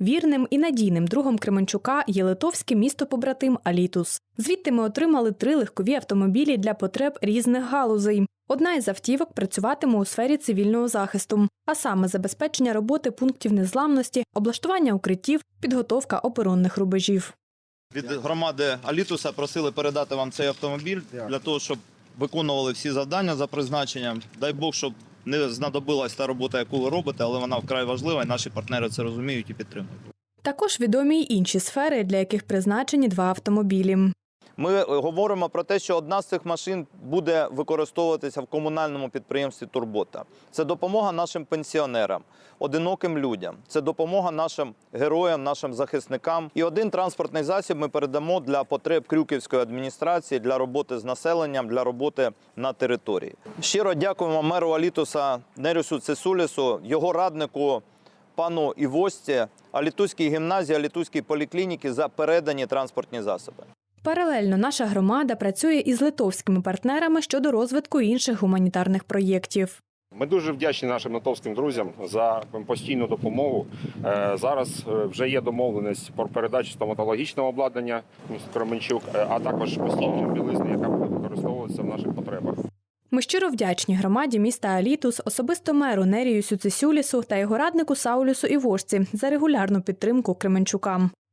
Вірним і надійним другом Кременчука є литовське місто побратим Алітус. Звідти ми отримали три легкові автомобілі для потреб різних галузей. Одна із автівок працюватиме у сфері цивільного захисту, а саме забезпечення роботи пунктів незламності, облаштування укриттів, підготовка оборонних рубежів. Від громади Алітуса просили передати вам цей автомобіль для того, щоб виконували всі завдання за призначенням. Дай Бог, щоб не знадобилась та робота, яку ви робите, але вона вкрай важлива, і наші партнери це розуміють і підтримують. Також відомі й інші сфери, для яких призначені два автомобілі. Ми е, говоримо про те, що одна з цих машин буде використовуватися в комунальному підприємстві Турбота. Це допомога нашим пенсіонерам, одиноким людям. Це допомога нашим героям, нашим захисникам. І один транспортний засіб ми передамо для потреб Крюківської адміністрації для роботи з населенням, для роботи на території. Щиро дякуємо меру Алітуса Нерюсу Цесулісу, його раднику. Пану Івості, Алітузькій гімназії, Алітузькій поліклініки за передані транспортні засоби. Паралельно наша громада працює із литовськими партнерами щодо розвитку інших гуманітарних проєктів. Ми дуже вдячні нашим натовським друзям за постійну допомогу. Е, Зараз е, вже є домовленість про передачу стоматологічного обладнання Кременчук, е, а також постійної білизни, яка буде використовуватися в наших потребах. Ми щиро вдячні громаді міста Алітус, особисто меру Нерію Сюцесюлісу та його раднику Саулюсу Івошці за регулярну підтримку Кременчукам.